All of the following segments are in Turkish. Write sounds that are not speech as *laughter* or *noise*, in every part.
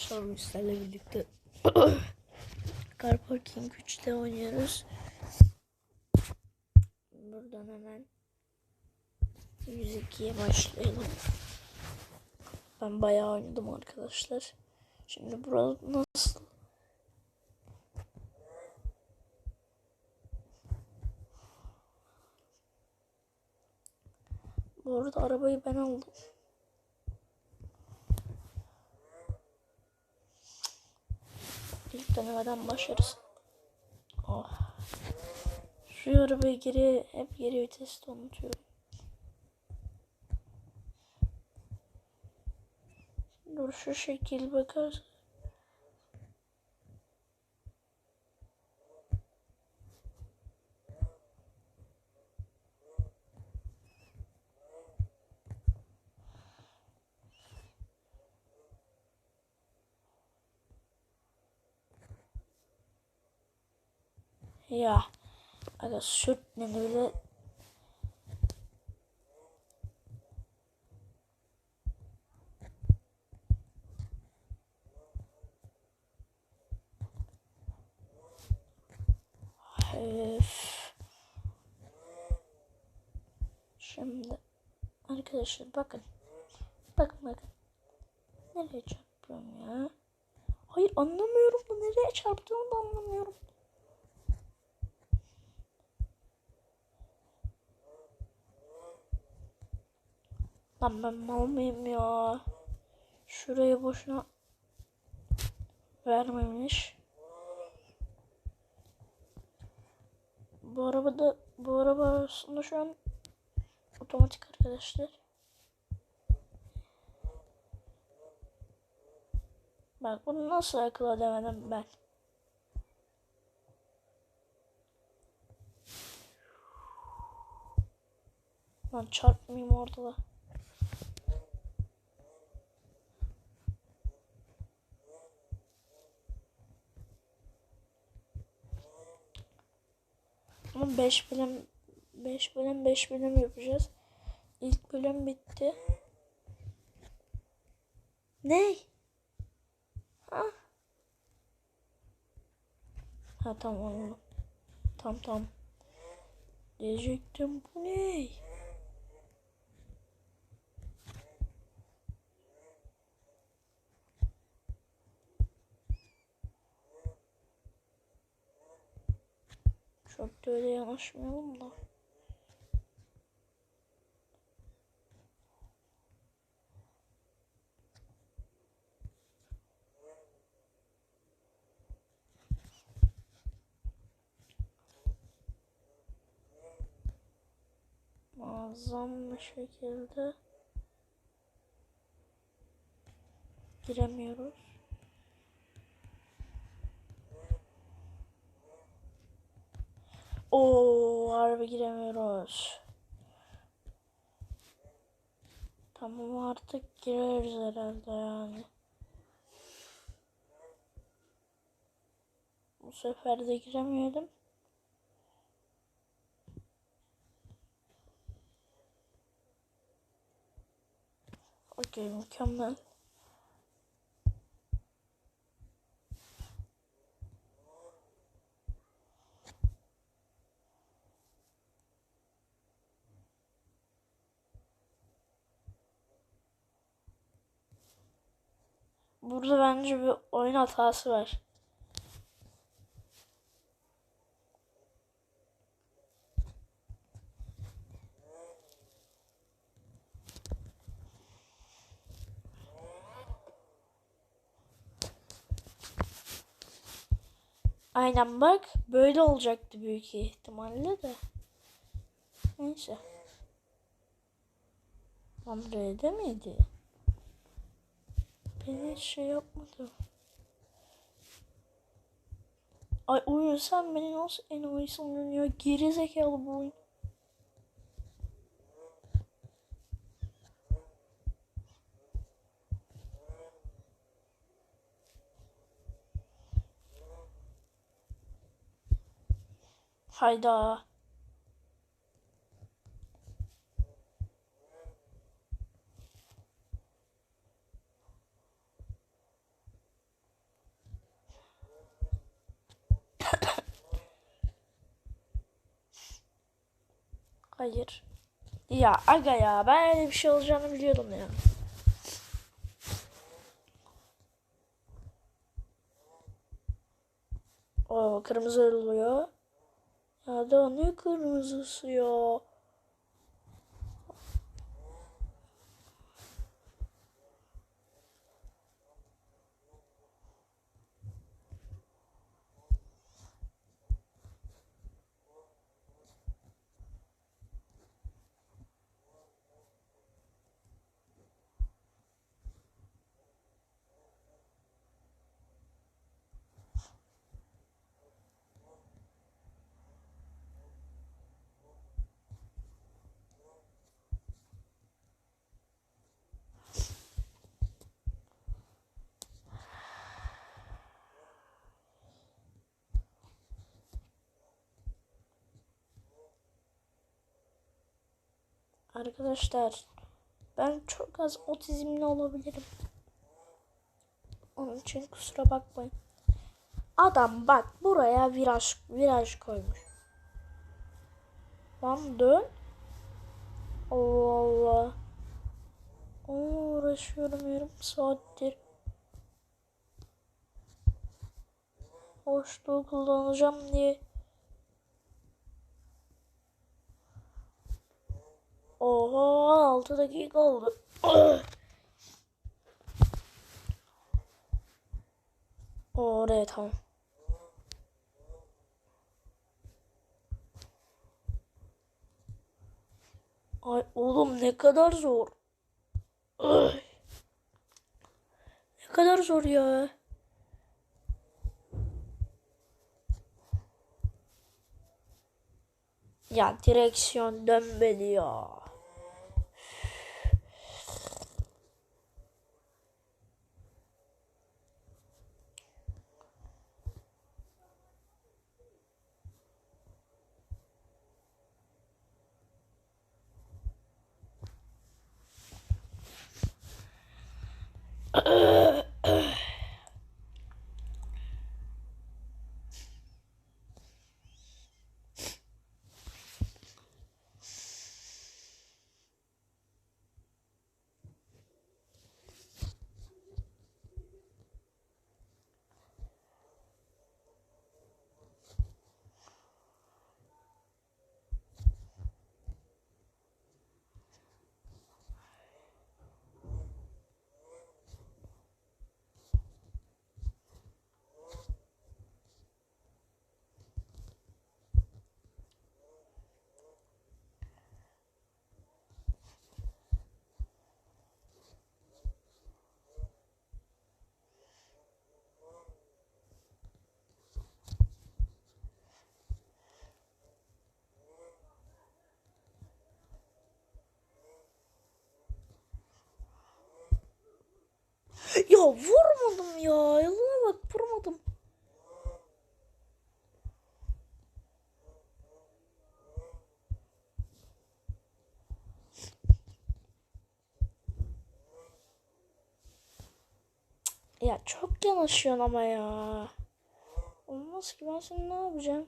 Arkadaşlar bizlerle birlikte *clears throat* Car Parking 3'te oynuyoruz. Buradan hemen 102'ye başlayalım. Ben bayağı oynadım arkadaşlar. Şimdi burada nasıl? Bu arada arabayı ben aldım. İlk denemeden başlarız. Oh. Şu arabayı geri hep geri viteste unutuyorum. Dur şu şekil bakar. Ya. Aga sürtmeni bile Öf. Şimdi arkadaşlar bakın. Bakın bakın. Nereye çarpıyorum ya? Hayır anlamıyorum da nereye çarptığımı da anlamıyorum. Lan ben mal mıyım ya? Şuraya boşuna vermemiş. Bu arabada bu araba aslında şu an otomatik arkadaşlar. Bak bunu nasıl akıl edemedim ben. Lan çarpmayayım ortada. Ama 5 bölüm 5 bölüm 5 bölüm yapacağız. İlk bölüm bitti. Ne? Ha? Ha tamam. Tamam tamam. Diyecektim bu ne? Çok da öyle yanaşmayalım da. Muazzam bir şekilde giremiyoruz. Oo, harbi giremiyoruz. Tamam artık gireriz herhalde yani. Bu sefer de giremeyelim. Okey mükemmel. Burada bence bir oyun hatası var. Aynen bak böyle olacaktı büyük ihtimalle de. Neyse. Lan R'de miydi? Ben hiç şey yapmadım. Ay oyun sen beni nasıl en oyun ya? Geri zekalı bu oyun. Hayda. Hayır. Ya aga ya ben öyle bir şey olacağını biliyordum ya. O kırmızı oluyor. Ya da ne kırmızısı ya? Arkadaşlar ben çok az otizmli olabilirim. Onun için kusura bakmayın. Adam bak buraya viraj viraj koymuş. Lan dön. Allah Allah. Onunla uğraşıyorum yarım saattir. Hoşluğu kullanacağım diye. Oha 6 dakika oldu. *clears throat* Oraya tamam. Ay oğlum ne kadar zor. Ay. *clears throat* Ne kadar zor ya. Ya direksiyon dönmedi ya. Uh. Ya vurmadım ya. Yalana bak vurmadım. Ya çok yanaşıyorsun ama ya. Olmaz ki ben seni ne yapacağım?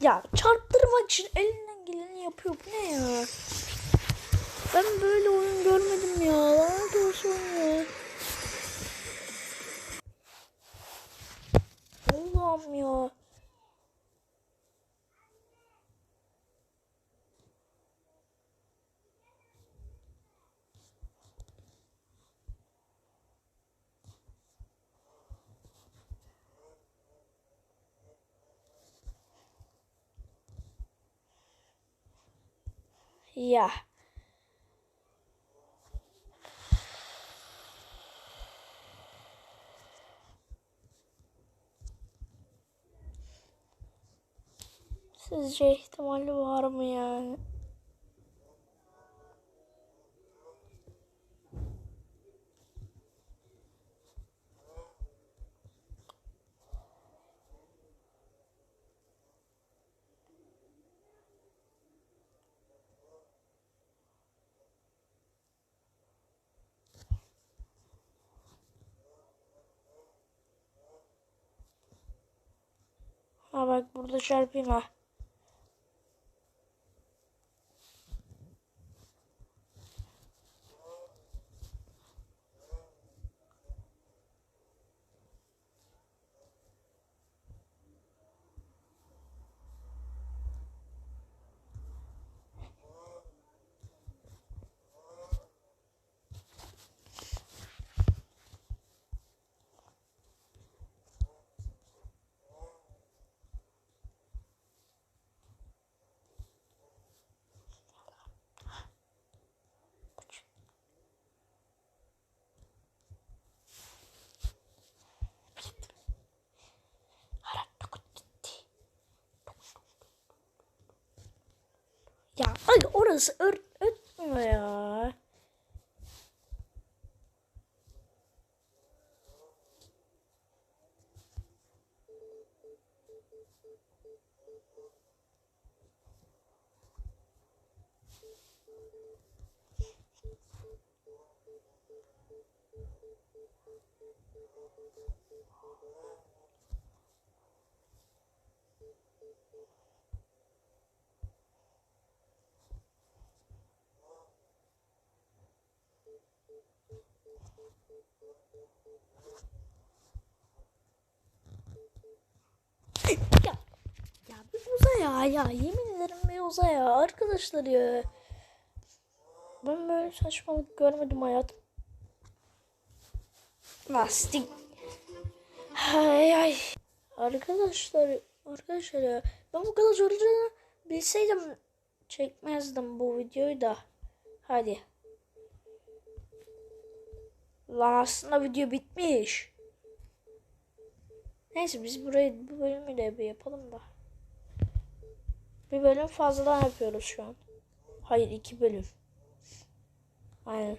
Ya çarptırmak için elinden geleni yapıyor. Bu ne ya? Ben böyle oyun görmedim ya. Lanet olsun ya. Allah'ım ya. Ya. Sizce ihtimali var mı yani? Ha bak burada çarpayım ha. Ya ay orası ötmüyor ya. Ya, ya bir uza ya ya yemin ederim bir uza ya arkadaşlar ya. Ben böyle saçmalık görmedim hayatım. Lastik. Ay ay. Arkadaşlar arkadaşlar ya ben bu kadar zorlayacağını bilseydim çekmezdim bu videoyu da. Hadi. Lan aslında video bitmiş. Neyse biz burayı bu bölümü de bir yapalım da. Bir bölüm fazladan yapıyoruz şu an. Hayır iki bölüm. Aynen.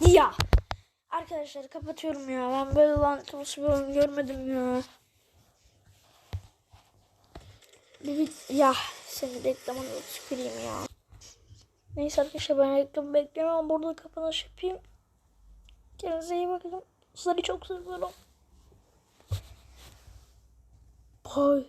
Ya. Arkadaşlar kapatıyorum ya. Ben böyle lanet olası bir oyun görmedim ya. Bir, ya seni reklamını tüküreyim ya. Neyse arkadaşlar ben reklamı beklemiyorum. Burada kapanış yapayım. Kendinize iyi bakın. Sizleri çok seviyorum. Bye.